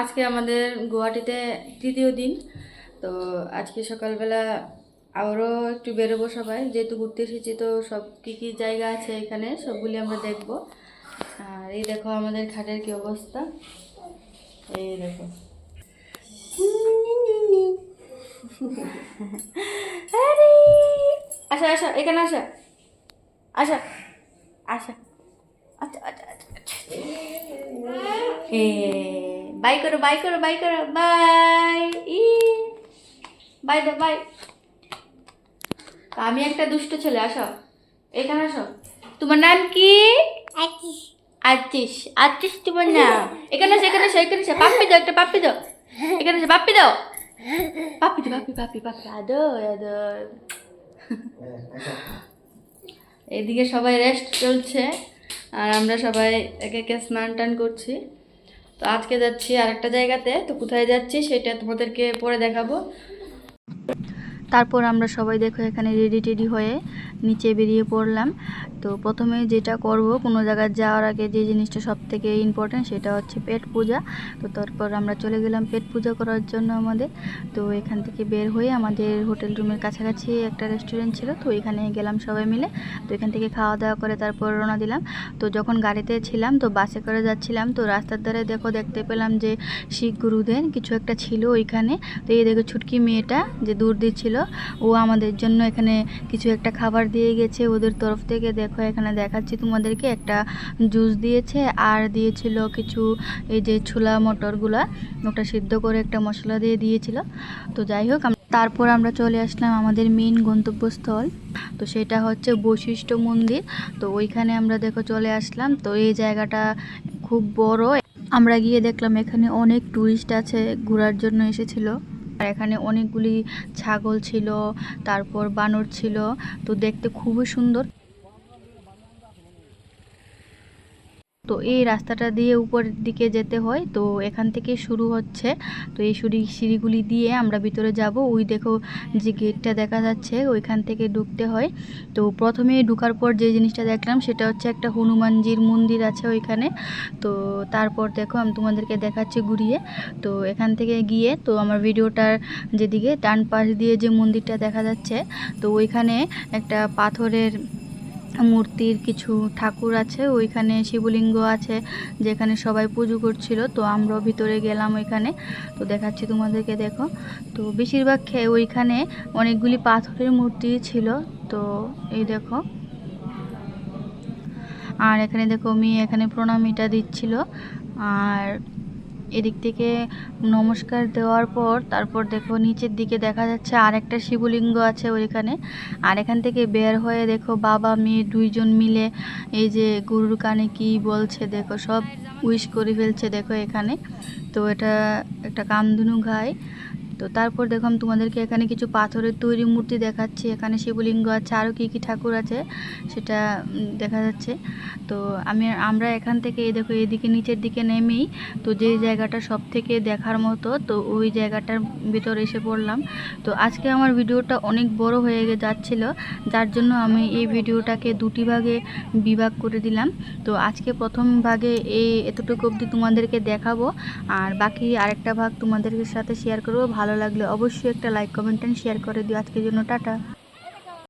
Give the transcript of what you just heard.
আজকে আমাদের গুয়াহাটিতে তৃতীয় দিন। তো আজকে সকালবেলা আবারও একটু বেরোবো সবাই। যেহেতু ঘুরতে এসেছি, তো সব কী কী জায়গা আছে এখানে সবগুলি আমরা দেখব। আর এই দেখো আমাদের খাটের কি অবস্থা। এই দেখো। আরে! আসা এখানে আসা। আসা আসা। আচ্ছা আচ্ছা আচ্ছা আচ্ছা। বাই করো বাই করো বাই করো বাই ই বাই দা বাই আমি একটা দুষ্ট ছেলে আসো। এখানে আসো। তোমার নাম কি? আর্টিস আর্টিস তোমার নাম। এখানে আসো এখানে আসো এখানে আসো পাপ্পি দাও একটা পাপ্পি দাও। এখানে আসো পাপ্পি দাও। পাপ্পি দাও পাপ্পি পাপ্পি পাপ্পি। আদো আদো এদিকে সবাই রেস্ট চলছে। আর আমরা সবাই একে একে স্নান টান করছি। তো আজকে যাচ্ছি আরেকটা জায়গাতে। তো কোথায় যাচ্ছি সেটা তোমাদেরকে পরে দেখাবো। তারপর আমরা সবাই দেখো এখানে রেডি টেডি হয়ে নিচে বেরিয়ে পড়লাম। তো প্রথমে যেটা করব, কোনো জায়গায় যাওয়ার আগে যে জিনিসটা সব থেকে ইম্পর্টেন্ট সেটা হচ্ছে পেট পূজা। তো তারপর আমরা চলে গেলাম পেট পূজা করার জন্য আমাদের। তো এখান থেকে বের হয়ে আমাদের হোটেল রুমের কাছাকাছি একটা রেস্টুরেন্ট ছিল, তো এখানে গেলাম সবাই মিলে। তো এখান থেকে খাওয়া দাওয়া করে তারপর রওনা দিলাম। তো যখন গাড়িতে ছিলাম, তো বাসে করে যাচ্ছিলাম। তো রাস্তার ধারে দেখো দেখতে পেলাম যে শিখ গুরুদের কিছু একটা ছিল ওইখানে। তো এই দেখো ছুটকি মেয়েটা যে দূর দিচ্ছিল ও আমাদের জন্য এখানে কিছু একটা খাবার দিয়ে গেছে, ওদের তরফ থেকে দেখো, এখানে দেখাচ্ছি তোমাদেরকে, একটা জুস দিয়েছে, আর দিয়েছিল কিছু এই যে ছোলা মটরগুলা, ওটা সিদ্ধ করে একটা মশলা দিয়ে দিয়েছিল। তো যাই হোক তারপর আমরা চলে আসলাম আমাদের মেন গন্তব্যস্থল। তো সেটা হচ্ছে বৈশিষ্ট্য মন্দির। তো ওইখানে আমরা দেখো চলে আসলাম। তো এই জায়গাটা খুব বড়। আমরা গিয়ে দেখলাম এখানে অনেক টুরিস্ট আছে, ঘোরার জন্য এসেছিল। আর এখানে অনেকগুলি ছাগল ছিল তারপর বানর ছিল তো দেখতে খুবই সুন্দর। তো এই রাস্তাটা দিয়ে উপরের দিকে যেতে হয়। তো এখান থেকে শুরু হচ্ছে। তো এই সিঁড়ি, সিঁড়িগুলি দিয়ে আমরা ভিতরে যাব। ওই দেখো যে গেটটা দেখা যাচ্ছে, ওইখান থেকে ঢুকতে হয়। তো প্রথমে ঢুকার পর যে জিনিসটা দেখলাম, সেটা হচ্ছে একটা হনুমানজির মন্দির আছে ওইখানে। তো তারপর দেখো, আমি তোমাদেরকে দেখাচ্ছি ঘুরিয়ে। তো এখান থেকে গিয়ে, তো আমার ভিডিওটার যেদিকে, ডান পাশ দিয়ে যে মন্দিরটা দেখা যাচ্ছে, তো ওইখানে একটা পাথরের মূর্তির কিছু ঠাকুর আছে, ওইখানে শিবলিঙ্গ আছে, যেখানে সবাই পুজো করছিল, তো আমরাও ভিতরে গেলাম ওইখানে। তো দেখাচ্ছি তোমাদেরকে, দেখো। তো বেশিরভাগ খে- ওইখানে অনেকগুলি পাথরের মূর্তি ছিল, তো এই দেখো। আর এখানে দেখো, মেয়ে এখানে প্রণামীটা দিচ্ছিল। আর এদিক থেকে নমস্কার দেওয়ার পর তারপর দেখো নিচের দিকে দেখা যাচ্ছে আরেকটা শিবলিঙ্গ আছে ওইখানে। আর এখান থেকে বের হয়ে দেখো বাবা, মেয়ে দুইজন মিলে এই যে গুরুর কানে কি বলছে দেখো, সব উইশ করে ফেলছে দেখো এখানে। তো এটা একটা কামধুনু গায় তো তারপর দেখো আমি তোমাদেরকে এখানে কিছু পাথরের তৈরি মূর্তি দেখাচ্ছি। এখানে শিবলিঙ্গ আছে আরও কী কী ঠাকুর আছে সেটা দেখা যাচ্ছে। তো আমি, আমরা এখান থেকে এই দেখো এদিকে নিচের দিকে নেমেই তো যেই জায়গাটা সব থেকে দেখার মতো তো ওই জায়গাটার ভিতরে এসে পড়লাম। তো আজকে আমার ভিডিওটা অনেক বড় হয়ে যাচ্ছিল, যার জন্য আমি এই ভিডিওটাকে দুটি ভাগে বিভাগ করে দিলাম। তো আজকে প্রথম ভাগে এই এতটুকু অবধি তোমাদেরকে দেখাবো, আর বাকি আরেকটা ভাগ তোমাদের সাথে শেয়ার করব। ভালো লাগলে অবশ্যই একটা লাইক কমেন্ট শেয়ার করে দিও। আজকের জন্য টাটা।